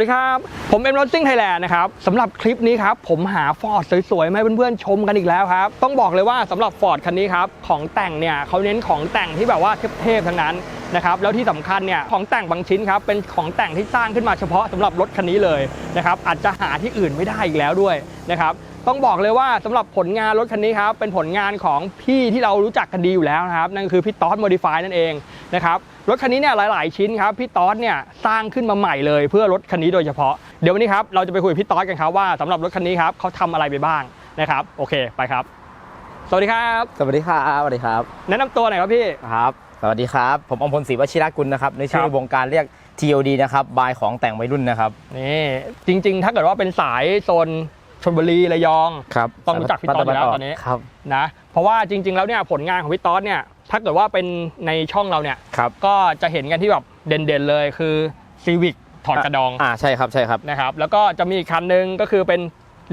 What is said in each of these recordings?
สวัสดีครับ ผมเอ็มรถซิ่งไทยแลนด์นะครับสำหรับคลิปนี้ครับ ผมหาฟอร์ดสวยๆ มาให้เพื่อนๆ ชมกันอีกแล้วครับ ต้องบอกเลยว่าสำหรับฟอร์ดคันนี้ครับ ของแต่งเนี่ยเขาเน้นของแต่งที่แบบว่าเทพๆทั้งนั้นนะครับแล้วที่สำคัญเนี่ยของแต่งบางชิ้นครับเป็นของแต่งที่สร้างขึ้นมาเฉพาะสำหรับรถคันนี้เลยนะครับอาจจะหาที่อื่นไม่ได้อีกแล้วด้วยนะครับ ต้องบอกเลยว่าสำหรับผลงานรถคันนี้ครับเป็นผลงานของพี่ที่เรารู้จักกันดีอยู่แล้วนะครับนั่นก็คือพี่ต๊อดโมดิฟายนั่นเองนะครับรถคันนี้เนี่ยหลาย ๆ ชิ้นครับพี่ต๊อดเนี่ยสร้างขึ้นมาใหม่เลย เพื่อรถคันนี้โดยเฉพาะเดี๋ยววันนี้ครับเราจะไปคุยกับพี่ต๊อดกันครับว่าสำหรับรถคันนี้ครับเขาทำอะไรไปบ้างนะครับโอเคไปครับ สวัสดีครับ สวัสดีครับสวัสดีครับ แนะนำตัวหน่อยครับพี่ครับสวัสดีครับ ผมอมพลศรีวชิรกุลนะครับในชื่ครัอบวงการเรียก TOD นะครับบายของแต่งวัยรุ่นนะครับนี่จริง ๆ ถ้าเกิดว่าเป็นสายโซน ชลบุรีระยองครับต้องรู้จักพี่ต๊อดอยู่แล้วตอนนี้ครับนะเพราะว่าจริง ๆ แล้วเนี่ยผลงานของพี่ต๊อดเนี่ยถ้าเกิดว่าเป็นในช่องเราเนี่ยครับก็จะเห็นกันที่แบบเด่นๆเลยคือซีวิ c ถอดกระดองอ่าใช่ครับใช่ครับนะครับแล้วก็จะมีอีกคันหนึ่งก็คือเป็น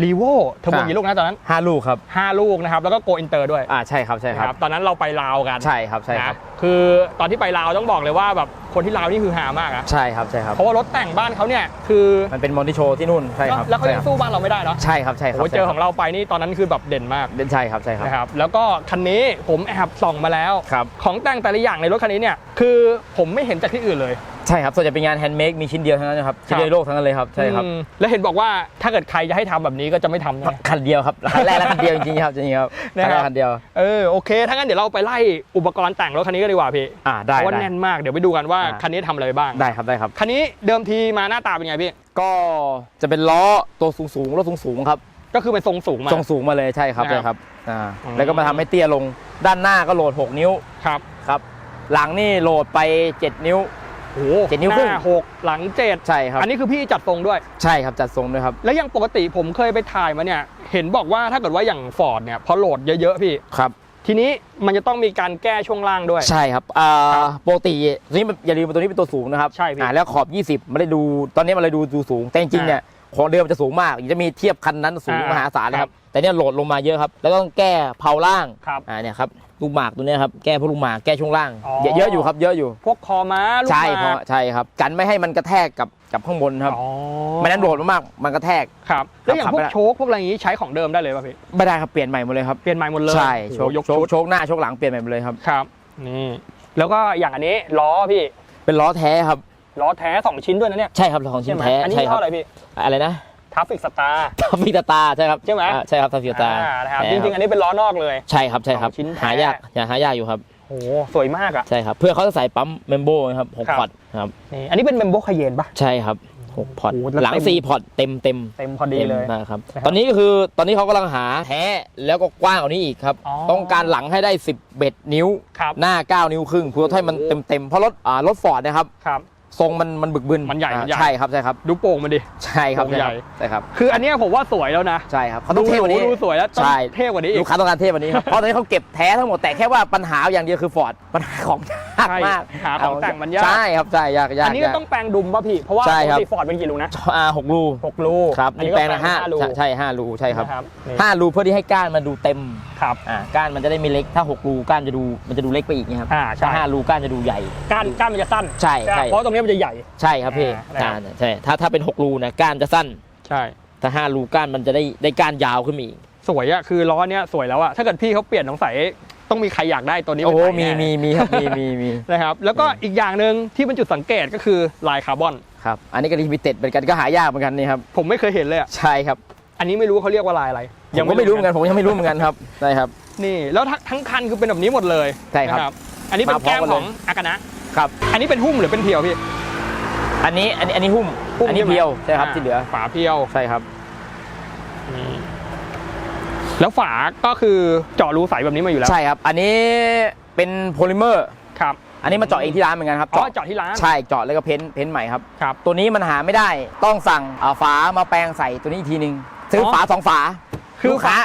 รีโวเทอร์โบอ่ากี่ลูกนะตอนนั้นห้าลูกครับ 5 ลูกนะครับ แล้วก็โกอินเตอร์ด้วย อ่าใช่ครับใช่คนะรับ ตอนนั้นเราไปลาวกัน ใช่ครับใช่ครับนะคือตอนที่ไปลาวต้องบอกเลยว่าแบบคนที่ลาวนี่คือหามากอะใช่ครับใช่ครับ เพราะว่ารถแต่งบ้านเขาเนี่ยคือมันเป็นมอนิโชว์ที่นู่นใช่ครับแล้วเขาใช่ยัคงรับสู้บ้านเราไม่ได้เนาะใช่ครับใช่ครับโอ้เจอของเราไปนี่ตอนนั้นคือแบบเด่นมากใช่ครับใช่ครับนะครับแล้วก็คันนี้ผมแอบส่องมาแล้วครับของแต่งแต่ละอย่างในรถคันนี้เนี่ยคือผมไม่เห็นจากที่อื่นเลยใช่ครับส่วนใหญ่เป็นงานแฮนด์เมดมีชิ้นเดียวทั้งนั้นนะครับชิ้นเดียวในโลกทั้งนั้นเลยครับใช่ครับอืมแล้วเห็นบอกว่าถ้าเกิดใครจะให้ทำแบบนี้ก็จะไม่ทำนะคันเดียวครับคันแรกและคันเดียวจริงๆครับจริงๆครับนะคันคแรรับกคันเดียวเออโอเคถ้างั้นเดี๋ยวเราไปไล่อุปกรณ์แต่งรถคันนี้กันดีกว่าพี่อ่าได้เพราะว่าได้ แน่นมากเดี๋ยวไปดูกันว่าอ่า คันนี้ทำอะไรไปบ้าง ได้ครับได้ครับ คันนี้เดิมทีมาหน้าตาเป็นไงพี่ ก็จะเป็นล้อตัวสูงๆรถสูงๆครับก็คือเป็นทรงสูงมา ทรงสูงมาเลยใช่ครับนะครับใช่ครับอ่าอืม แล้วก็มาทำให้เตี้ยลงด้านหน้าก็โหลด 6 นิ้วครับครับหลังนี่โหลดไป 7 นิ้ว โอ้โหเจ็ดนิ้วหครึ่งน้าหกหลังเจ็ดใช่ครับอันนี้คือพี่จัดทรงด้วย ใช่ครับจัดทรงด้วยครับ แล้วอย่างปกติผมเคยไปถ่ายมาเนี่ย เห็นบอกว่าถ้าเกิดว่าอย่างฟอร์ดเนี่ยพอโหลดเยอะๆพี่ ครับ ทีนี้มันจะต้องมีการแก้ช่วงล่างด้วย ใช่ครับอ่าครับปกติตัวนี้มันอย่าลืมว่าตัวนี้เป็นตัวสูงนะครับใช่พี่ อ่าแล้วขอบ 20มันได้ดู ตอนนี้มันเลยดูดูสูง แต่จริงๆเนี่ยของเดิมมันจะสูงมากจะมีเทียบคันนั้นสูงอ่ามหาศาลนะคครัรับบแต่เนี่ยโหลดลงมาเยอะครับ แล้วก็ต้องแก้เผาล่างครับอ่าเนี่ยครับลูกหมากตัวเนี้ยครับ แก้พวกลูกหมาก แก้ช่วงล่าง อ๋อ เยอะเยอะอยู่ครับ เยอะอยู่ พวกคอม้าลูกใช่หเพมากราะใช่ครับ กันไม่ให้มันกระแทกกับ กับข้างบนครับ อ๋อไม่นั้นโหลดมากๆมันกระแทก ครับแล้วอย่างขับพวกไม่ได้โชคพวกอะไรอย่างนี้ใช้ของเดิมได้เลยป่ะพี่ไม่ได้ครับเปลี่ยนใหม่หมดเลยครับ เปลี่ยนใหม่หมดเลยใช่โอ้โชโหคยกโชคชุดโชคหน้าโชคหลังเปลี่ยนใหม่หมดเลยครับ ครับนี่แล้วก็อย่างอันนี้ล้อพี่เป็นล้อแท้ครับ ล้อแท้สองชิ้นด้วยนะเนี่ยใช่ครับของชิ้นไหมแท้อันนี้ใช่ยี่คห้รัอบอะไรพี่อะไรนะทัฟฟิกสตาร์ ทัฟฟิตาตาใช่ครับใช่ไหม อ่าใช่ครับทัฟฟิตาตานะครับแท้จริงๆอันนี้เป็นล้อ นอกเลย ใช่ครับใช่ครับสองชิ้นแท้ หายากอย่าหายากอยู่ครับ โอ้โหสวยมากอะ ใช่ครับ เพื่อเขาจะใส่ปั๊มเมมโบนะครับหกครับ พอร์ตครับนี่อันนี้เป็นเมมโบคาเยนปะ ใช่ครับหกพอร์ตโอ้โหแล้วหลังเต็ม สี่พอร์ตเต็มเต็มเต็มพอดีเต็มเลยนะครับนะครับตอนนี้ก็คือตอนนี้เขากำลังหาแท้แล้วก็กว้างกว่านี้อีกครับ อ๋อ ต้องการหลังให้ได้10เบ็ดนิ้ว ครับ หน้า 9 นิ้วครึ่งเพื่อให้มันโอ้โหเต็มเต็มๆเพราะรถอ่ารถฟอร์ดนะครับ ครับ ทรงมันมันบึกบึนมันใหญ่อ่ามันใหญ่ ใช่ครับใช่ครับ ดูโป่งมันดิ ใช่ครับทรงใหญ่ ใช่ครับ คืออันเนี้ยผมว่าสวยแล้วนะใช่ครับเขาดูต้องเทหกว่ารูนี้ดูสวยแล้วต้องใช่เท่กว่านี้อีลูกก ค้าต้องการเทพวันนี้ครับ เพราะตอนนี้เขาเก็บแท้ทั้งหมดแต่แค่ว่าปัญหาอย่างเดียวคือฟอร์ดปัญหาของยากใช่มากหาของแต่งมันยาก ใช่ครับใช่ยากยากอันนี้ก็ยาก ต้องแปลงดุมป่ะพี่ เพราะว่าใช่ปครักบติฟอร์ดเป็นกี่รูนะอ่าหกรูหกรูครับอันนี่นี้ก็แปลงแปลละงห้าห้ารูใช่ใช่ห้ารูใช่ครับนะครับนี่ห้ารูเพื่อที่ให้ก้านมันดูเต็มครับ อ่าก้านมันจะได้ไม่เล็กถ้าหกรูก้านจะดูมันจะดูเล็กไปอีกนะครับอ่าใช่ ถ้าห้ารูก้านจะดูใหญ่ ก้านก้านมันจะสั้นใช่ใช่ เพราะตรงนี้มันจะใหญ่ ใช่ครับพี่อ่านะครับอ่าใช่ถ้าถ้าเป็นหกรูนะก้านจะสั้น ใช่ ถ้าห้ารูก้านมันจะได้ได้ก้านยาวขึ้นมาอีกสวยอะคือล้อเนี้ยสวยแล้วอะถ้าเกิดพี่เขาเปลี่ยนสงสัยต้องมีใครอยากได้ตัวนี้โอ้โหไปใส่มีแน่มีมีครับมีมีมีนะครับ แล้วก็อีกอย่างหนึ่งที่เป็นจุดสังเกตก็คือลายคาร์บอน ครับ อันนี้ก็ลิมิเต็ดเหมือนกันก็หายากเหมือนกันนี่ครับผมไม่เคยเห็นเลยอะใช่ครับอันนี้ไม่รู้เขาเรียกว่าลายอะไรยังไม่รู้เหมือนกันผมยังไม่รู้เหมือนกันครับใช่ครับ นี่ แล้วทั้งทั้งคันคือเป็นแบบนี้หมดเลยใช่ครับนะอันนี้เป็นมาพร้อแก้มมกันเลยของอากานะ ครับ อันนี้เป็นหุ้มหรือเป็นเพียวพี่ อันนี้อันนี้อันนี้หุ้มหุ้มอันนี้ใช่ไหมเพียวใช่ครับอ่าที่เหลือ ฝาเพียวใช่ครับ นี่แล้วฝาก็คือเจาะรูใสแบบนี้มาอยู่แล้วใช่ครับ อันนี้เป็นโพลิเมอร์ ครับอันนี้มาเจาะเองที่ร้านเหมือนกันครับอ๋อเจาะที่ร้านใช่เจาะแล้วก็เพ้นท์เพ้นท์ใหม่ครับ ครับ ตัวนี้มันหาไม่ได้ต้องสั่งอ่าฝามาแปลงใส่ตัวนี้อีกทีหนึงซื้อออฝาสองฝาคือ ลูกค้า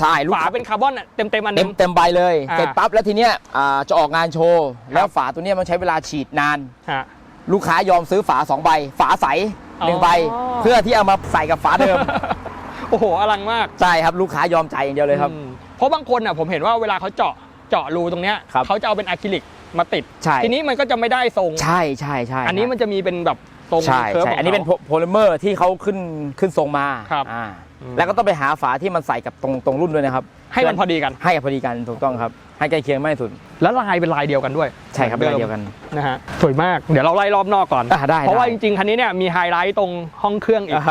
ใช่ลูกฝาค้าเป็นคาร์บอนเต็มเต็มๆอันหเต็นึมง เต็มใบเลยอ่าเสร็จปั๊บแล้วทีเนี้ยอ่าจะออกงานโชว์แล้วฝาตัวเนี้ยมันใช้เวลาฉีดนาน ฮะ ลูกค้ายอมซื้อฝาสองใบ ฝาใสหนึ่งอ๋อใบเพื่อที่เอามาใส่กับฝาเดิม โอ้โหอลังมากใช่ครับลูกค้ายอมจ่ายอย่างเดียวเลยครับ อืมเพราะบางคนอะผมเห็นว่าเวลาเขาเจาะเจาะรูตรงเนี้ยครับเขาจะเอาเป็นอะคริลิกมาติด ใช่ ทีนี้มันก็จะไม่ได้ทรง ใช่ใช่ใช่อันนี้มันจะมีเป็นแบบตรงใช่เคิร์ฟใช่ขงอันนี้เป็นขา โพลิเมอร์ที่เขาขึ้นขึ้นทรงมาครับ อ่าอืม แล้วก็ต้องไปหาฝาที่มันใส่กับตรงตรงรุ่นด้วยนะครับ ให้มันพอดีกัน ให้พอดีกันถูกต้องครับ ให้ใกล้เคียงมากที่สุด แล้วลายเป็นลายเดียวกันด้วย ใช่ครับหเป็นมือลายเดียวกันนะฮะสวยมากเดี๋ยวเราไล่รอบนอกก่อนอ่าได้เพราะว่าได้จริงๆคันนี้เนี่ยมีไฮไลท์ตรงห้องเครื่องอีก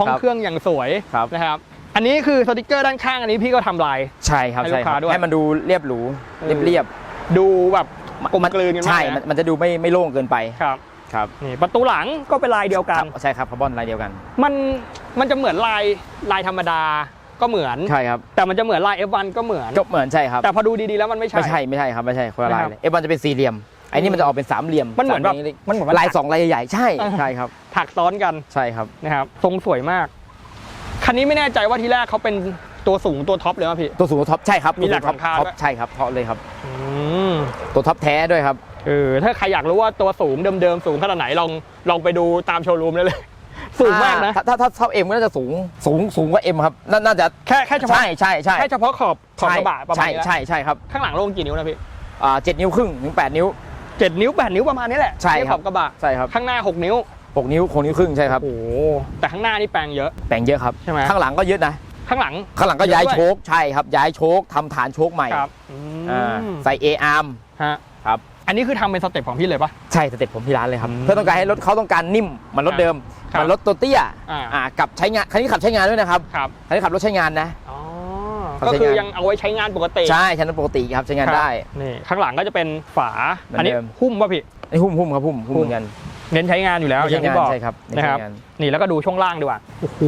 ห้องครับเครื่องอย่างสวยครับนะครับอันนี้คือสติกเกอร์ด้านข้างอันนี้พี่ก็ทำลายใช่ครับให้ใช่ลูกคค้ารับด้วยให้มันดูเรียบหรูเออเรียบเรียบดูแบบๆกลมกลืนกันมากใช่เลยมันนะมันจะดูไม่ไม่โล่งเกินไปครับ ครับนี่ประตูหลังก็เป็นลายเดียวกันครับใช่ครับคาร์บอนลายเดียวกัน มันมันจะเหมือนลายลายธรรมดาก็เหมือนใช่ครับแต่มันจะเหมือนลาย F1 ก็เหมือนก็เหมือนใช่ครับแต่พอดูดีๆแล้วมันไม่ใช่ไม่ใช่ไม่ใช่ครับไม่ใช่คนละลายนะครับเลยเอฟวันจะเป็นสี่เหลี่ยมไอ้นี่มันจะออกเป็นสามเหลี่ยมมันเหมือนแบบสามันเหมือนลายสองลายใหญ่ๆใช่เออใช่ครับถักซ้อนกันใช่ครับนะครับทรงสวยมากคันนี้ไม่แน่ใจว่าที่แรกเขาเป็นตัวสูงตัวท็อปเลยป่ะพี่ตัวสูงตัวท็อปใช่ครับมีหลักตัวสูงหลังคาท็อปด้วยใช่ครับเพราะเลยครับอืมตัวท็อปแท้ด้วยครับ เออถ้าใครอยากรู้ว่าตัวสูงเดิมๆสูงขนาดไหนลองลองไปดูตามโชว์รูมได้เลย สูงมากนะ ถ้าถ้าถ้าเท่าเอ็มก็น่าจะสูงสูงสูงกว่าเอ็มครับน่าน่าจะแค่แค่เฉพาะใช่ใช่ใช่แค่เฉพาะขอบขอบใช่กระบะประมาณใช่นี้แล้วใช่ใช่ครับข้างหลังลงกี่นิ้วนะพี่อ่าเจ็ดนิ้วครึ่งถึงแปดนิ้ว เจ็ดนิ้วแปดนิ้วประมาณนี้แหละใช่ที่คขรับอบกระบะใช่ครับข้างหน้าหกนิ้วหกนิ้วหกนิ้วครึ่งใช่ครับโอ้โหแต่ข้างหน้านี่แปลงเยอะแต่งเยอะครับใช่ไหมข้างหลังก็เยอะนะข้างหลังข้างหลังก็เยอะย้ายด้วยโชคใช่ครับย้ายโชคทำฐานโชคใหม่ครับอืมอ่าใส่เออาร์มฮะครับ อันนี้คือทำเป็นสเต็ปของพี่เลยปะ ใช่สเต็ปผมที่ร้านเลยครับ อืมเพื่อต้องการให้รถเขาต้องการนิ่มเหมันรถเดิมครับมันรถตัวเตี้ยอ่า อ่ากับใช้งานคันนี้ขับใช้งานด้วยนะครับครับ คันนี้ขับรถใช้งานนะ อ๋อเขาก็ใช้คืองานยังเอาไว้ใช้งานปกติใช่ใช้งานปกติครับใช้งานครับได้ นี่ข้างหลังก็จะเป็นฝา เหมือนอันนี้เดิม หุ้มป่ะพี่ ไอ้หุ้มหุ้มครับหุ้มหุ้มหุ้เหมมือนกันเน้นใช้งานอยู่แล้วอย่างที่บอก ใช่ครับในนะครับใช้งานนี่แล้วก็ดูช่วงล่างดีกว่า โอ้โห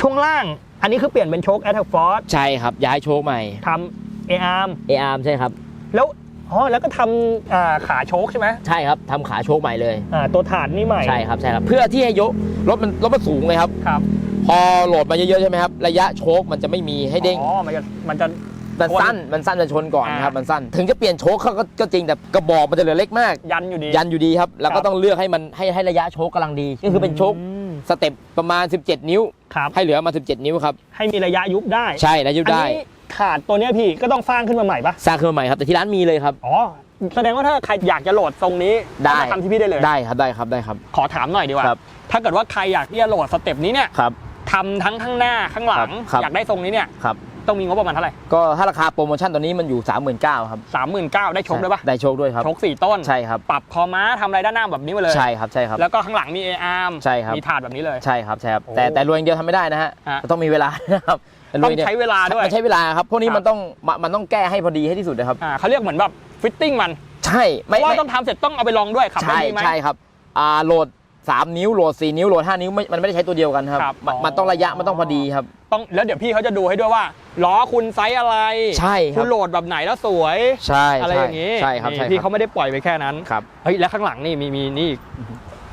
ช่วงล่าง อันนี้คือเปลี่ยนเป็นโชคแอตแทกฟอร์ใช่ครับย้ายโชคใหม่ทำเออาร์มเออาร์มใช่ครับ แล้ว อ๋อแล้วก็ทำอ่าขาโชคใช่ไหมใช่ครับทำขาโชคใหม่เลย อ่าตัวถาดนี่ใหม่ใช่ครับใช่ครับ เพื่อที่ให้ยกรถมันรถมันสูงเลยครับ ครับพอโหลดมาเยอะๆใช่ไหมครับ ระยะโชคมันจะไม่มีให้เด้ง อ๋อมันจะมันจะ มันสั้น มันสั้นจะชนก่อนอ่านะครับมันสั้น ถึงจะเปลี่ยนโชคเขาก็ก็จริงแต่กระบอกมันจะเหลือเล็กมาก ยันอยู่ดี ยันอยู่ดีครับ แล้วครัก็บต้องเลือกให้มันให้ให้ระยะโชคกำลังดี ก็คือเป็นโชคมสเต็ปประมาณ 17 นิ้ว ครับให้เหลือมา 17 นิ้วครับ ให้มีระยะยุบได้ใช่แล้วยุบได้ อันนี้ ขาดตัวเนี้ยพี่ก็ต้องสร้างขึ้นมาใหม่ปะสร้างขึ้นมาใหม่ครับแต่ที่ร้านมีเลยครับ อ๋อแสดงว่าถ้าใครอยากจะโหลดทรงนี้ได้ ก็มาทำที่พี่ได้เลย ได้ครับได้ครับได้ครับ ขอถามหน่อยดีกว่าครับ ถ้าเกิดว่าใครอยากที่จะโหลดสเต็ปนี้เนี่ยครับ ทำทั้งข้างหน้าข้างหลัง ครับอยากได้ทรงนี้เนี่ยครับ ต้องมีงบประมาณเท่าไหร่ก็ถ้าราคาโปรโมชั่นตอนนี้มันอยู่ 39,000ครับสามหมื่นเก้าได้ชกด้วยปะได้โชคด้วยครับ ชกสี่ต้น ใช่ครับ ปรับคอม้าทำอะไรด้านหน้าแบบนี้มาเลย ใช่ครับใช่ครับ แล้วก็ข้างหลังมีเออาร์มใช่ครับ มีถาดแบบนี้เลย ใช่ครับใช่ครับโอ้แต่แต่รวยอย่างเดียวทำไม่ได้นะฮะฮะต้องมีเวลานะครับแต่รต้อวยงเนี่ยใช้เวลาด้วยมันใช้เวลาครับพวกนี้ครับมันต้องมันมันต้องแก้ให้พอดีให้ที่สุดนะครับอ่าเขาเรียกเหมือนแบบฟิตติ้งมันใช่เพไม่ราะว่าไม่ต้องทำเสร็จต้องเอาไปลองด้วยขับได้ใช่ดีไหมใช่ครับอ่าโหลด3 นิ้วโหลด 4 นิ้วโหลด 5 นิ้วไม่มันไม่ได้ใช้ตัวเดียวกันครับครับมันอ๋อมันต้องระยะมันต้องพอดีครับ ต้องแล้วเดี๋ยวพี่เขาจะดูให้ด้วยว่าล้อคุณไซส์อะไร ใช่คคุรับณโหลดแบบไหนแล้วสวย ใช่อะไรใช่อย่างนี้ ใช่ครับนี่ใช่พี่ครัเขาบไม่ได้ปล่อยไปแค่นั้นครับเฮ้ยแล้วข้างหลังนี่มีมีนี่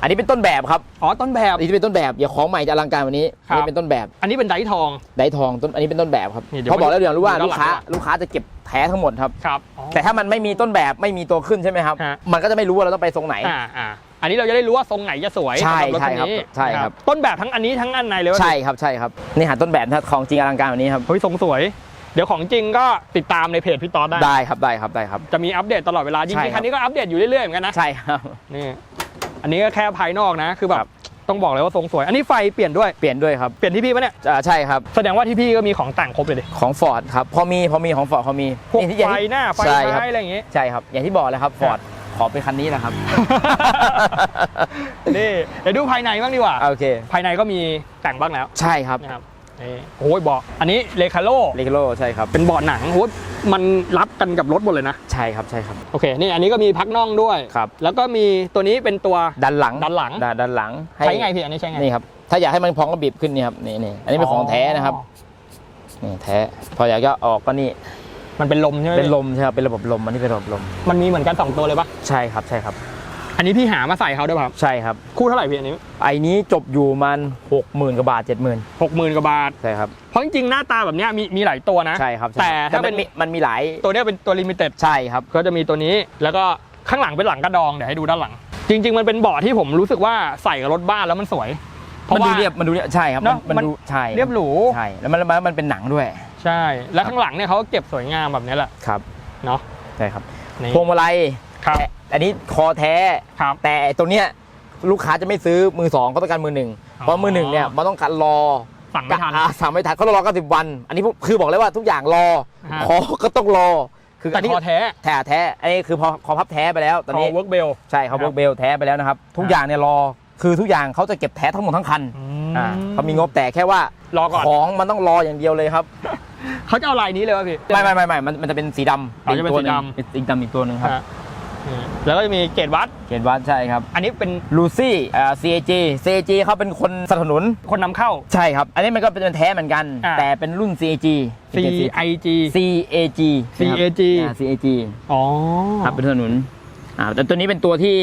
อีกอันนี้เป็นต้นแบบครับอ๋อต้นแบบ อันนี้เป็นต้นแบบอย่าของใหม่จะอลังการวันนี้ครับอันนี้เป็นต้นแบบอันนี้เป็นไดทอง ไดทองต้นอันนี้เป็นต้นแบบครับนี่เดี๋ยวเขาบอกแล้วเดี๋ยวรู้ว่าดูด้านลูกค้า หลังลูกค้าจะเก็บแท้ทั้งหมดครับ ครับอ๋อ แต่ถ้ามันไม่มีต้นแบบไม่มีตัวขึ้นใช่ไหมครับ ฮะ มันก็จะไม่รู้ว่าเราต้องไปทรงไหน อ่าอ่าอันนี้เราจะได้รู้ว่าทรงไหนจะสวยใช่สำหรถใช่คันนี้ครับใช่ครับ ต้นแบบทั้งอันนี้ทั้งอันในเลยวะใช่ครับใช่ครับนี่หาต้นแบบนะของจริงอลังการวันนี้ครับเฮ้ยทรงสวย เดี๋ยวของจริงก็ติดตามในเพจพี่ต๊อดได้ ได้ครับได้ครับได้ครับ จะมีอัปเดตตลอดเวลาจใช่ริงๆครับ คันนี้ก็อัปเดตอยู่เรื่อยๆเหมือนกันนะใช่ครับ นี่ อันนี้ก็แค่ภายนอกนะ คือแบครับบต้องบอกเลยว่าทรงสวย อันนี้ไฟเปลี่ยนด้วยเปลี่ยนด้วยครับเปลี่ยนที่พี่ปะเนี่ยอ่าใช่ครับ แสดงว่าที่พี่ก็มีของแต่งครบเลยดิของฟอร์ดครับพอมีพอมีของฟอร์ดพอมีพวกอย่างที่ไฟหน้าไฟใช่ครับท้ายอะไรอย่างงี้ใช่ครับ อย่างที่บอกเลยครับฟอร์ดขอเป็นคันนี้แหละครับ นี่เดี๋ยวดูภายในบ้างดีกว่า โอเค ภายในก็มีแต่งบ้างแล้ว ใช่ครับนะครับ นี่โอ้ยเบาะอันนี้เลคาโลเลกโลใช่ครับ เป็นเบาะหนังโอ้ยมันรับกันกับรถหมดเลยนะ ใช่ครับใช่ครับ โอเค นี่อันนี้ก็มีพักน่องด้วย ครับ แล้วก็มีตัวนี้เป็นตัวด้านหลังด้านหลังด้านด้านหลังใช้ไงพี่อันนี้ใช้ไง นี่ครับ ถ้าอยากให้มันพองก็บีบขึ้นนี่ครับนี่นี่อันนี้เป็นของแท้นะครับนี่แท้ พออยากจะออกก็นี่มันเป็นลมใช่ไหมเป็นพี่ลมใช่ครับเป็นระบบลมอันนี้เป็นระบบลม มันมีเหมือนกันสองตัวเลยปะใช่ครับใช่ครับ อันนี้พี่หามาใส่เขาด้วยป่ะครับ ใช่ครับ คู่เท่าไหร่พี่อันนี้ไอ้นี้จบอยู่มันหกหมื่นกว่าบาทเจ็ดหมื่นหกหมื่นกว่าบาท ใช่ครับ เพราะจริงๆหน้าตาแบบเนี้ยมีมีหลายตัวนะ ใช่ครับใช่แต่ถ้ามัเป็นมีมันมีหลายตัวเนี้ยเป็นตัวลิมิเต็ดใช่ครับ ก็จะมีตัวนี้แล้วก็ข้างหลังเป็นหลังกระดองเดี๋ยวให้ดูด้านหลัง จริง ๆ มันเป็นเบาะที่ผมรู้สึกว่าใส่กับรถบ้านแล้วมันสวย เพมันราะดูว่า เรียบมันดูเรียบใช่ครับเนอะมันมัน ดูใช่เรียบหรูใช่แล้วมันมันมันเป็นหนังด้วยใช่ แล้วข้างหลังเนี่ยเขาก็เก็บสวยงามแบบนี้แหละครับเนาะ ใช่ครับนี่พวงมาลัย ครับ แต่อันนี้คอแท้ ครับ แต่ตัวเนี้ยลูกค้าจะไม่ซื้อมือสองเขาต้องการมือหนึ่งอ๋อ เพราะมือหนึ่งเนี่ยมันต้องการรอสั่งไม่ทัน อ่าสั่งไม่ทันเขาต้องรอ90วัน อันนี้คือบอกเลยว่าทุกอย่างรอฮะขอก็ต้องรอ คือแต่อันนี้คอแท้แท้แท้อันนี้คือพอคอพับแท้ไปแล้วตอนคอนี้ เวิร์กเบล ใช่เขาครับเบิร์กเบลแท้ไปแล้วนะครับ ทุกอย่างเนี่ยรอคือทุกอย่างเขาจะเก็บแท้ทั้งหมดทั้งคันอ่าเขามีงบแต่แค่ว่ารอก่อนของมันต้องรออย่างเดียวเลยครับ เขาจะเอาลายนี้เลยวะพี่ ไม่ไม่ไม่ไม่มันมันจะเป็นสีดำอ๋อจะเป็นตัวหงสีดำเป็นสีดำอีกตัวหนึ่งครับ ฮะนี่ แล้วก็จะมีเกตวัดเขียนว่าใช่ครับ อันนี้เป็นลูซี่อ่า CAG CAG เขาเป็นคนสนับสนุนคนนำเข้า ใช่ครับ อันนี้มันก็เป็นแท้เหมือนกัน อ่า แต่เป็นรุ่น CAG CIG CAG นะครับ CAG อ่า CAG อ๋อครับเป็นสนับสนุนอ่าแต่ตัวนี้เป็นตัวที่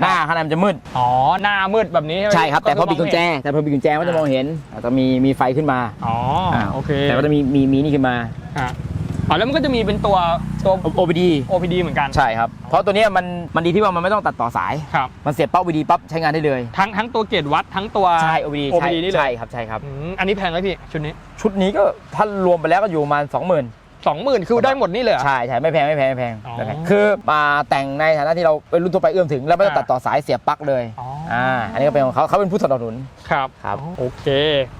หน้าข้างในมันจะมืด อ๋อ หน้ามืดแบบนี้ใช่ไหมใช่ครับ แต่พอก็มีกุญแจมงไม่เห็นแต่พอมีกุญแจก็จะมองเห็นอ่าจะมีมีไฟขึ้นมาอ๋ออาโอเคแต่ก็จะมีมีมีนี่ขึ้นมา อะ อ๋อแล้วมันก็จะมีเป็นตัวตัว OBD OPD เหมือนกัน ใช่ครับ เพราะตัวเนี้ยมันมันดีที่ว่ามันไม่ต้องตัดต่อสาย ครับ มันเสียบปั๊บ OBD ปั๊บใช้งานได้เลย ทั้งทั้งตัวเกตวัดทั้งตัว ใช่ OBD ใช่ OPD นี่เลยใช่ครับใช่ครับ อืมอันนี้แพงไหมพี่ชุดนี้ชุดนี้ก็ถ้ารวมไปแล้วก็อยู่ประมาณ 20,000 สองหมื่นคือได้หมดนี่เลยเหรอ ใช่ใช่ไม่แพงไม่แพงไม่แพงอ๋อไม่แพงคือมาแต่งในฐานะที่เราเป็นรุ่นทั่วไปเอื้อมถึง แล้วไม่ต้องอ่าตัดต่อสายเสียบปลั๊กเลยอ๋ออ่อ่าอันนี้ก็เป็นของเขาเขาเป็นผู้สนับสนุน ครับ ครับ โอเค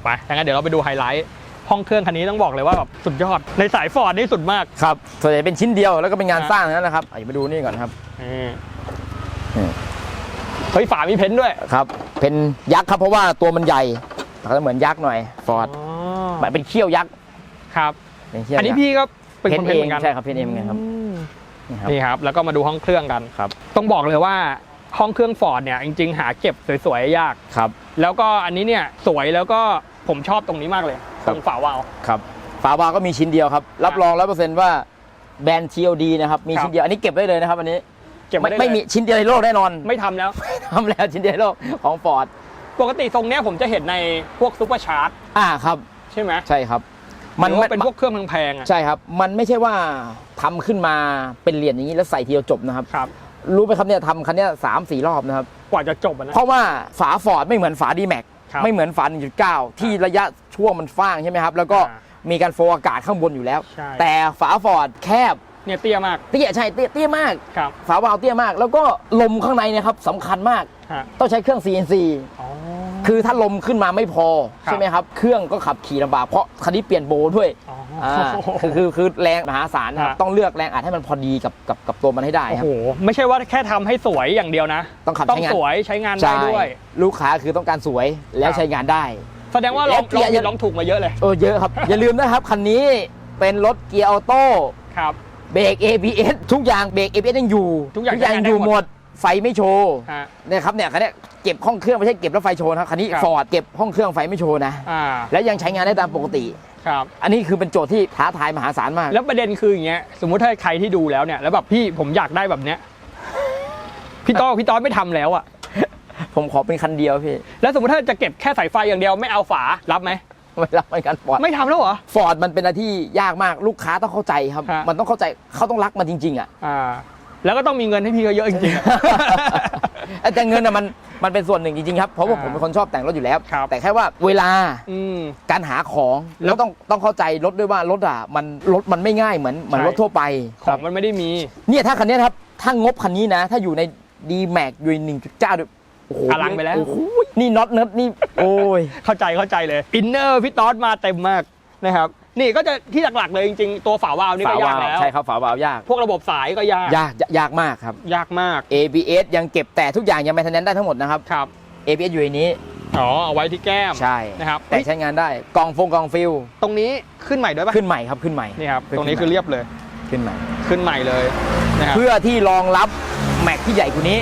ไปงั้นเดี๋ยวเราไปดูไฮไลท์ ห้องเครื่องคันนี้ต้องบอกเลยว่าแบบสุดยอดในสายฟอร์ดนี่สุดมาก ครับส่วนใหญ่เป็นชิ้นเดียวแล้วก็เป็นงานอ่าสร้างทั้งนั้นนะครับอะเดี๋ยวมาดูนี่ก่อนครับนี่อืมเฮ้ยฝามีเพ้นท์ด้วยครับ เป็นยักษ์ครับเพราะว่าตัวมันใหญ่เขาจะเหมือนยักษ์หน่อยฟอร์ดอ๋อแบบเป็นเขี้ยวยักษ์ครับ เป็นเขี้ยวอันนี้ยักษ์ พี่ก็เป็นเพ้คนนเอเพ้นท์เหมือนกันงใช่ครับเพ้นเองเหมือนกันครับอืมนี่ครับ นี่ครับ แล้วก็มาดูห้องเครื่องกัน ครับ ต้องบอกเลยว่าห้องเครื่องฟอร์ดเนี่ยจริงๆหาเก็บสวยๆยาก ครับ แล้วก็อันนี้เนี่ยสวยแล้วก็ ผมชอบตรงนี้มากเลยคตรับรงฝาวาล์วครับฝาวาล์วก็มีชิ้นเดียวครับ รับรองร้อยเปอร์เซ็นต์ว่าแบรนด์ TLD นะครับ มีครับชิ้นเดียว อันนี้เก็บได้เลยนะครับอันนี้เก็บไม่ไว้ได้ไม่เลยมีชิ้นเดียวในโลกแน่นอน ไม่ทำแล้วทำแล้วชิ้นเดียวในโลกของฟอร์ดปกติทรงเนี้ยผมจะเห็นในพวกซูเปอร์ชาร์จอ่าครับ ใช่ไหมใช่ครับ มัมันนเป็นพวกเครื่องแพงๆอะใช่ครับ มันไม่ใช่ว่าทำขึ้นมาเป็นเหรียญอย่างนี้แล้วใส่ทีเดียวจบนะครับครับรู้ไหมครับเนี่ยทำคันเนี้ยสามสี่รอบนะครับ กว่าจะจบอะนะเพราะว่าฝาฟอร์ดไม่เหมือนฝาดีแม็ก ครับไม่เหมือนฝา 1.9 ที่ระยะช่วงมันฟ้างใช่ไหมครับ แล้วก็อ่ามีการโฟอากาศข้างบนอยู่แล้ว ใช่ แต่ฝาฟอร์ดแคบเนี่ยเตี้ยมากเตี้ยใช่เตี้ยเตี้ยมาก ครับฝาวาล์วเตี้ยมาก แล้วก็ลมข้างในเนะครับสำคัญมาก ฮะ ต้องใช้เครื่อง CNC อ๋อ คือถ้าลมขึ้นมาไม่พอครับใช่ไหมครับ เครื่องก็ขับขี่ลำบากเพราะคันนี้เปลี่ยนโบด้วยอ๋ออ่าคือคือคือแรงมหาศาลนะครับฮะต้องเลือกแรงอัดให้มันพอดีกับกับกับตัวมันให้ได้โอ้ครัโหบไม่ใช่ว่าแค่ทำให้สวยอย่างเดียวนะ ต้องขับต้องใช้งานสวยใช้งานได้ใช่ด้วย ลูกค้าคือต้องการสวยแล้ควรับใช้งานได้ แสดงว่าลองและเกีลอยงร์ผิดลองถูกมาเยอะเลยเออเยอะครับ อย่าลืมนะครับคันนี้เป็นรถเกียร์ออโต้ครับเบรก ABS ทุกอย่างเบรก ABS ยังอยู่ ทุกอย่างยังอยู่ใช้งานได้หมดหมด ไฟไม่โชว์ฮะ เนี่ยครับเนี่ยคันเนี้ยเก็บห้องเครื่องไม่ใช่เก็บแล้วไฟโชว์นะครับคันนี้ครับ ฟอร์ดเก็บห้องเครื่องไฟไม่โชว์นะ อ่าแล้วยังใช้งานได้ตามปกติ ครับ อันนี้คือเป็นโจทย์ที่ท้าทายมหาศาลมาก แล้วประเด็นคืออย่างเงี้ยสมมุติถ้าใครที่ดูแล้วเนี่ยแล้วแบบพี่ผมอยากได้แบบเนี้ยพี่ต้อพี่ต้อไม่ทำแล้วอะผมขอเป็นคันเดียวพี่แล้วสมมติถ้าจะเก็บแค่สายไฟอย่างเดียวไม่เอาฝารับไหมไม่รับเหมือนกันฟอร์ดไม่ทำแล้วเหรอ ฟอร์ดมันเป็นอะไรที่ยากมากลูกค้าต้องเข้าใจครับ ฮะ มันต้องเข้าใจเขาต้องรักมันจริงๆอะ อ่า แล้วก็ต้องมีเงินให้พี่เขาเยอะจริงๆอะแต่เงินน่ะมันมันเป็นส่วนหนึ่งจริงๆครับเพราะว่าอ่าผมเป็นคนชอบแต่งรถอยู่แล้ว ครับแต่แค่ว่าเวลาอืมการหาของแล้แล้ววต้องต้องเข้าใจรถด้วยว่ารถอะมันรถมันไม่ง่ายเหมือนเหมือนใช่ รถทั่วไปของมันไม่ได้มี เนี่ยถ้าคันเนี้ยนะครับถ้างบคันนี้นะ ถ้าอยู่ในดีแม็กอยู่หนึ่งจุดเก้าด้วยโอ้โหอลังไปแล้ว โอ้โหนี่น็อตเนิร์ดนี่โอ้ย เข้าใจเข้าใจเลย อินเนอร์พี่ต๊อดมาเต็มมากนะครับ นี่ก็จะที่หลักๆเลยจริงๆ ตัวฝาวาล์วนี่ก็ยากแล้วใช่ครับฝาบาล์วยาก พวกระบบสายก็ยาก ยากยากมากครับ ยากมาก ABS ยังเก็บแต่ทุกอย่างยังไม่ทันได้ทั้งหมดนะครับ ครับ ABS อยู่ในนี้อ๋อ เอาไว้ที่แก้มใช่นะครับแต่ใช้งานได้กล่องฟงกล่องฟิลตรงนี้ขึ้นใหม่ด้วยปะขึ้นใหม่ครับขึ้นใหม่ นี่ครับ ขึ้น ตรงนี้ใหม่คือเรียบเลย ขึ้นใหม่ ขึ้นใหม่เลยนะครับเพื่อที่รองรับแม็กที่ใหญ่กว่านี้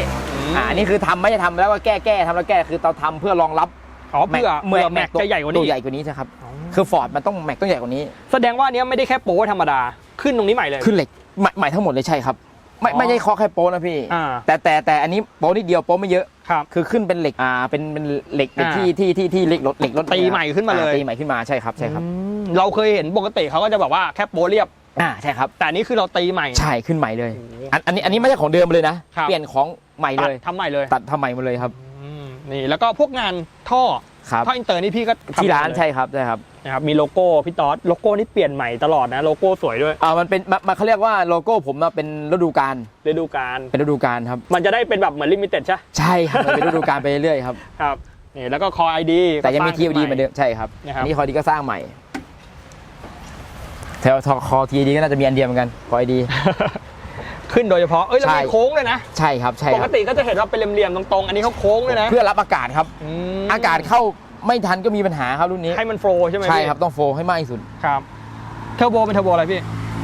มอ่าอันนี้คือทำไม่ได้ทำแล้วว่าแก้แก้ทำแล้วแก้คือเราทำเพื่อรองรับอ๋อเพื่อเพื่อแม็กตัวจะใหญ่กว่าตัวนี้ใหญ่กว่านี้ใช่ครับอ๋อ คือฟอร์ดมันต้องแม็กต้องใหญ่กว่านี้ แสดงว่าอันเนี้ยไม่ได้แค่โป้ธรรมดา ขึ้นตรงนี้ใหม่เลย ขึ้นเหล็กใหม่ใหม่ทั้งหมดเลยใช่ครับ ไม่อ๋อไม่ใช่เคอแค่โป้นะพี่ อ่า แต่แต่แต่อันนี้โป้นิดเดียวโป้ไม่เยอะ ครับ คือขึ้นเป็นเหล็กอ่าเป็นเป็นเหล็กเหล็กอ่าที่ที่ที่ที่เหล็กรถเหล็กรถตีใหม่ขึ้นมาเลย อ่ตีใหม่ขึ้นมาใช่ครับใช่ครับอืมเราเคยเห็นปกติเขาก็จะแบบว่าแค่โป้เรียบ อ่าใช่ครับ แต่อันนี้คือเราตีใหม่ ใช่ขึ้นใหม่เลยโอ้โหอันอันนี้อันนี้ไม่ใช่ของเดิมเลยนะ ครับ เปลี่ยนของใหม่ตัเลดยทำใหม่เลยตัดทำใหม่หมาเลยครับ อืมนี่แล้วก็พวกงานท่อ ครับท่ออินเตอร์นี่พี่ก็ทำที่ร้านเลยใช่ครับใช่ครับนะครับมีโลโก้พี่ต๊อดโลโก้นี่เปลี่ยนใหม่ตลอดนะโลโก้สวยด้วยอ่ามันเป็นมันมันเขาเรียกว่าโลโก้ผมน่ะเป็นฤดูกาลฤดูกาลเป็นฤดูกาลครับ มันจะได้เป็นแบบเหมือนลิมิเต็ดใช่ใช่ครับมันเป็นฤดูกาลไปเรื่อยๆครับครับนี่แล้วก็คอไอดีแต่ยังมีทีดีเหมือนเดิมใช่ครับนะครับ อันนี้คอดีก็สร้างใหม่แถวทอคอทีดีก็น่าจะมีอันเดียวเหมือนกันคอยดี ขึ้นโดยเฉพาะ เอ้ยแล้วใช่ มีโค้งเลยนะ ใช่ครับใช่ปคกรับติก็จะเห็นว่าเป็นเหลี่ยมๆตรงๆ อันนี้เขาโค้งด้วยนะเพื่อรับอากาศครับ มอากาศเข้าไม่ทันก็มีปัญหาครับรุ่นนี้ให้มันโฟล์ใช่ไหมใช่พี่ครับต้องโฟให้มากที่สุดครับ เทอร์โบเป็นเทอร์โบอะไรพี่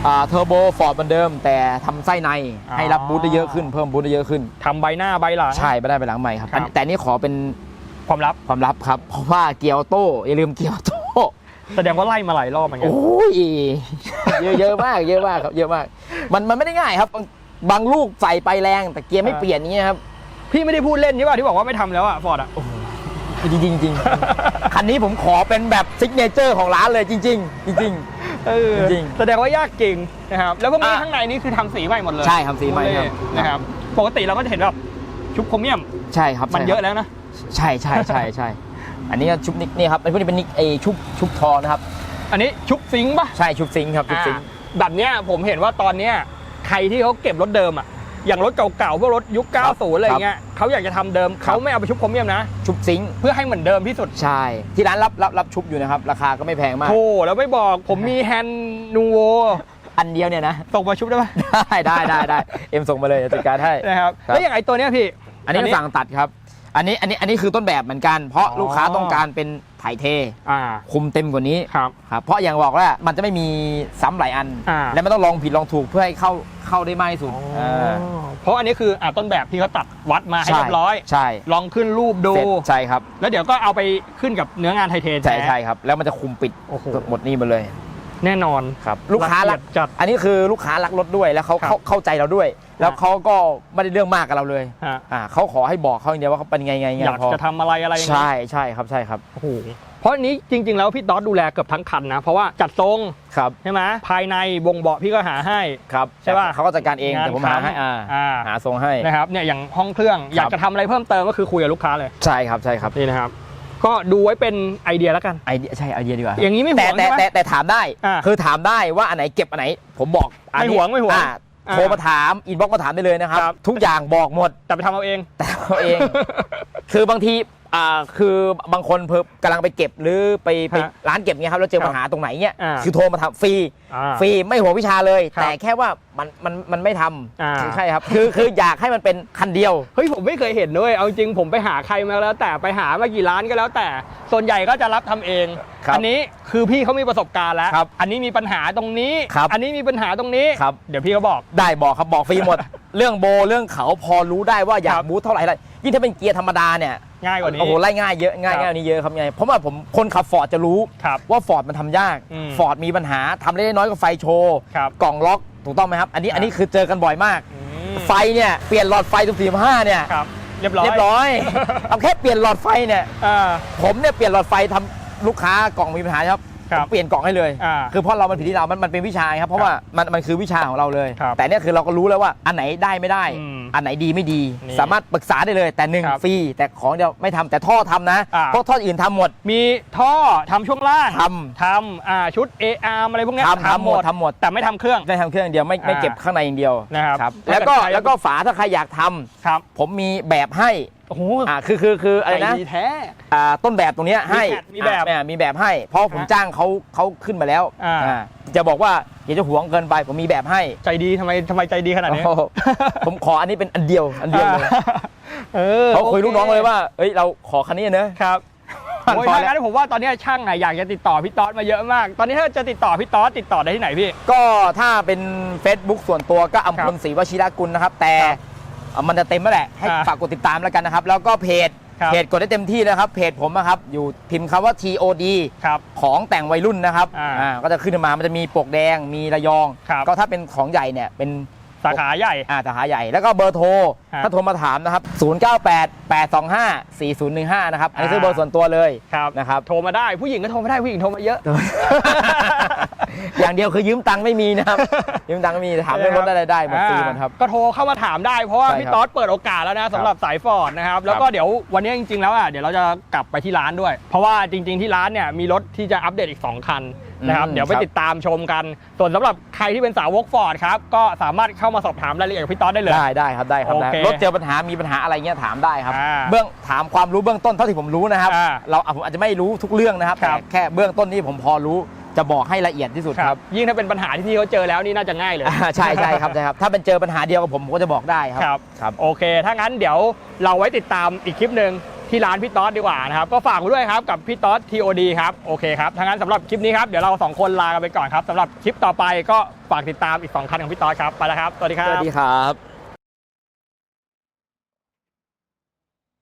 อ่าเทอร์โบฟอร์ดเหมือนเดิม แต่ทำไส้ในอ๋อ ให้รับบูทได้เยอะขึ้นเพิ่มบูทได้เยอะขึ้น ทำใบหน้าใบหลัง ใช่ไปได้ไปหลังใหม่ครับครับอันแต่อันนี่ขอเป็นความลับ ความลับครับ เพราะว่าเกียร์ออโต้อย่าลืมเกียร์ออโต้แสดงว่าไล่มาหลายรอบเหมือนกันโอ้ยเยอะเยอะมากเยอะมากครับเยอะมาก มันมันไม่ได้ง่ายครับบางบางลูกใส่ไปแรงแต่เกียร์ไม่เปลี่ยนนี้ยครับพี่ไม่ได้พูดเล่นใช่ป่ะที่บอกว่าไม่ทำแล้วอะฟอร์ดอะจริงจริงจริง คันนี้ผมขอเป็นแบบซิกเนเจอร์ของร้านเลยจริง ๆ จริง เออจริงแสดงว่ายากจริงนะครับ แล้วพวกนี้อะข้างในนี่คือทำสีใหม่หมดเลยใช่ทำสีใหม่ครับนะครับ ปกติเราก็จะเห็นแบบชุบโครเมียมๆใช่ครับมันใช่ครับ เยอะแล้วนะ ใช่ใช่ใช่ใช่ อันนี้ก็ชุบนิกนี่ครับไอ้พวกนี้เป็นนิกไอชุบชุบทองนะครับ อันนี้ชุบซิงค์ป่ะใช่ชุบซิงค์ครับชุบซิงค์อ่า แบบเนี้ยผมเห็นว่าตอนเนี้ยใครที่เขาเก็บรถเดิมอะอย่างรถเก่าๆพวกรถยุค 90 อะไรเงี้ยเขาอยากจะทำเดิมเขาไม่เอาไปชุบโครเมียมนะ ชุบซิงค์เพื่อให้เหมือนเดิมที่สุดใช่ ที่ร้านรับรับรับชุบอยู่นะครับ ราคาก็ไม่แพงมากโธ่แล้วไม่บอกผมมีแฮนด์นูโวอันเดียวเนี่ยนะส่งมาชุบได้ปะได้ได้ได้ได้เอ็มส่งมาเลยเดี๋ยวจัดการให้นะครับครับแล้วอย่างไอตัวเนี้ยพี่ อันนี้ก็สั่งตัดครับ อันนี้อันนี้อันนี้คือต้นแบบเหมือนกัน เพราะอ๋อลูกค้าต้องการเป็น ถ่ายเท อ่า คุมเต็มกว่านี้ครับ ครับเพราะอย่างบอกว่ามันจะไม่มีซ้ำหลายอัน อ่า และมันต้องลองผิดลองถูกเพื่อให้เข้าเข้าได้มากที่สุดาเพราะอันนี้คืออ่าต้นแบบที่เขาตัดวัดมาให้ใช่เรียบร้อย ใช่ลองขึ้นรูปดู เสร็จใช่ครับแล้วเดี๋ยวก็เอาไปขึ้นกับเนื้องานไทเทใช่แท้ ใช่ครับ แล้วมันจะคุมปิดโอ้โห หมดนี่หมาเลย แน่นอนครับลูกค้ารักละเอียดจัด อันนี้คือลูกค้ารักรถด้วยแล้วเขาครับเข้าเข้าใจเราด้วย แล้วเขาก็ไม่ได้เรื่องมากกับเราเลยฮะ อ่าเขาขอให้บอกเขาอย่างเดียวว่าเขาเป็นไงไงไงอยากพอจะทำอะไรอะไรยังไงใช่ใช่ครับใช่ครับโอ้โหเพราะอันนี้จริง ๆ แล้วพี่ต๊อดดูแลเกือบทั้งคันนะ เพราะว่าจัดทรงครับใช่ไหมภายในวงเบาะพี่ก็หาให้ ครับใช่ป่ะเขาก็จัดการเองงานแต่ผมหาให้ค้ำอ่าอ่า หาทรงให้ นะครับเนี่ยอย่างห้องเครื่องอยากจะทำอะไรเพิ่มเติมก็คือคุยกับลูกค้าเลยใช่ครับใช่ครับ นี่นะครับ ก็ดูไว้เป็นไอเดียแล้วกันไอเดียใช่ไอเดียดีกว่าอย่างนี้ไม่ห่แต่วงแต่ใช่ไหม แต่แต่ถามได้ อ่าคือถามได้ว่าอันไหนเก็บอันไหน ผมบอกอันไม่นี้ห่วงไม่ห่วงอ่าอ่าโทรมาถามอินบ็อกมาถามได้เลยนะครับ ครับ ทุกอย่างบอกหมดแต่ไปทำเอาเอง แต่เอาเอง คือบางที อ่าคือบางคนเพิ่มกำลังไปเก็บหรือไปไปฮะร้านเก็บเงี้ยครับแล้วเจอครับปัญหาตรงไหนเงี้ยอ่าคือโทรมาทำฟรีอ่าฟรีไม่หัวงวิชาเลย ครับแต่แค่ว่ามันมันมันไม่ทอ่าำใช่ครับคือคืออยากให้มันเป็นคันเดียว เฮ้ยผมไม่เคยเห็นด้วยเอาจริงผมไปหาใครมาแล้ว แต่ไปหามากี่ร้านก็แล้วแต่ส่วนใหญ่ก็จะรับทำเอง ครับอันี้คือพี่เขามีประสบการณ์แล้ว ครับอันนี้มีปัญหาตรงนี้ ครับอันนี้มีปัญหาตรงนี้ ครับ เดี๋ยวพี่เขาบอก ได้บอกครับบอกฟรีหมด เรื่องโบเรื่องเขาพอรู้ได้ว่าอยาคกรับบูทเท่าไหร่อะไรยิ่งถ้าเป็นเกียร์ธรรมดาเนี่ย ง่ายกว่านี้ โอ้โหไล่ง่ายเยอะง่ายครับง่ายกว่านี้เยอะครับไงเพราะว่าผมคนขับฟอร์ดจะรู้ครับว่าฟอร์ดมันทำยากอืมฟอร์ดมีปัญหาทำได้น้อยกว่าไฟโชว์ครับกล่องล็อกถูกต้องไหมครับ อันนี้ครับ อันนี้คือเจอกันบ่อยมาก อืมไฟเนี่ยเปลี่ยนหลอดไฟทุกสี่ห้าเนี่ยครับ เรียบร้อยเรียบร้อย เอาแค่เปลี่ยนหลอดไฟเนี่ย อ่า ผมเนี่ยเปลี่ยนหลอดไฟทำลูกค้ากล่องมีปัญหาครับ ครับผมเปลี่ยนกล่องให้เลย อ่าคือเพราะเรามันผิดที่เรา มันมันเป็นวิชาครับ เพราะว่ามันมันคือวิชาของเราเลย ครับแต่เนี่ยคือเราก็รู้แล้วว่าอันไหนได้ไม่ได้ อืมอันไหนดีไม่ดี นี่สามารถปรึกษาได้เลย แต่หนึ่งครับฟรี แต่ของเดียวไม่ทำแต่ท่อทำนะ อ่า เพราะท่ออื่นทำหมด มีท่อทำช่วงล่างททำอ่าชุด AR อะไรพวกเนี้ยทำทำหมดทำหมด แต่ไม่ทำเครื่อง ได้ทำเครื่องอย่างเดียวไม่ไม่อ่าเก็บข้างในอย่างเดียวนะครับแล้วก็ถ้าเกิดใคร แล้วก็ฝาถ้าใครอยากทำครับ ผมมีแบบให้ โอ้โห อ่าคือคือคืออะไรนะใจดีแท้ อ่าต้นแบบตรงเนี้ยให้มีแบบอ่ามีแบบให้ เพราะผมฮะจ้างเขาเขาขึ้นมาแล้วอ่า อ่าจะบอกว่าอย่าจะหวงเกินไปผมมีแบบให้ใจดีทำไมทำไมใจดีขนาดนี้โอ้โหผมขออันนี้เป็นอันเดียวอันเดียวเลยเออเขาคุยโลูกน้องเลยว่าเอ้ยเราขอคันนี้เนอะครับพอโอ้ยแล้ว ถ้างั้นผมว่าตอนนี้ช่างอะอยากจะติดต่อพี่ต๊อดมาเยอะมาก ตอนนี้ถ้าจะติดต่อพี่ต๊อดติดต่อได้ที่ไหนพี่ ก็ถ้าเป็น Facebook ส่วนตัวก็อัมครัพบลศรีวชิรกุลนะครับ แต่ครับ เอ่อมันจะเต็มแล้วแหละให้อ่าฝากกดติดตามแล้วกันนะครับ แล้วก็เพจครับ เพจกดได้เต็มที่นะครับ เพจผมนะครับ อยู่พิมพ์คำว่า TOD ครับ ของแต่งวัยรุ่นนะครับอ่าอ่าก็จะขึ้นมามันจะมีปกแดงมีระยอง ครับ ก็ถ้าเป็นของใหญ่เนี่ยเป็น สาขาใหญ่ อ่าสาขาใหญ่แล้วก็เบอร์โทรครับถ้าโทรมาถามนะครับ 098 825 4015 นะครับ อันนี้คือเบอร์ส่วนตัวเลยครับนะครับ โทรมาได้ผู้หญิงก็โทรมาได้ผู้หญิงโทรมาเยอะ อย่างเดียวคือยืมตังค์ไม่มีนะครับ ยืมตังค์ไม่มีถามเรื่องรถอะไรได้หมดฟรีหมดครับ ก็โทรเข้ามาถามได้เพราะว่าใช่พี่ครับต๊อดเปิดโอกาสแล้วนะสำหรับสายฟอร์ดนะครับ แล้วก็เดี๋ยววันนี้จริง ๆ แล้วอะเดี๋ยวเราจะกลับไปที่ร้านด้วย เพราะว่าจริง ๆ ที่ร้านเนี่ยมีรถที่จะอัปเดตอีก 2 คันนะครับอืมเดี๋ยวไปครับติดตามชมกัน ส่วนสำหรับใครที่เป็นสาวกฟอร์ดครับ ก็สามารถเข้ามาสอบถามรายละเอียดกับพี่ต๊อดได้เลย ได้ได้ครับได้ครับโอได้เครถเจอปัญหามีปัญหาอะไรเงี้ยถามได้ครับอ่าเบื้องถามความรู้เบื้องต้นเท่าที่ผมรู้นะครับอ่าเราอะผมอาจจะไม่รู้ทุกเรื่องนะครับครัแต่บแค่เบื้องต้นที่ผมพอรู้ จะบอกให้ละเอียดที่สุดคครัรับบยิ่งถ้าเป็นปัญหาที่พี่เขาเจอแล้วนี่น่าจะง่ายเลยอ่าใช่ใช่ครับใช่ครับ ถ้าเป็นเจอปัญหาเดียวกับผมผมก็จะบอกได้ครับครับครับโอเค ถ้างั้นเดี๋ยวเราไว้ติดตามอีกคลิปหนึ่งที่ร้านพี่ต๊อดดีกว่านะครับ ก็ฝากไว้ด้วยครับกับพี่ต๊อด TOD ครับโอเคครับถ้างั้นสำหรับคลิปนี้ครับเดี๋ยวเราสองคนลากันไปก่อนครับสำหรับคลิปต่อไปก็ฝากติดตามอีก2คันของพี่ต๊อดครับไปแล้วครับสวัสดีคสรับวัสดีครับ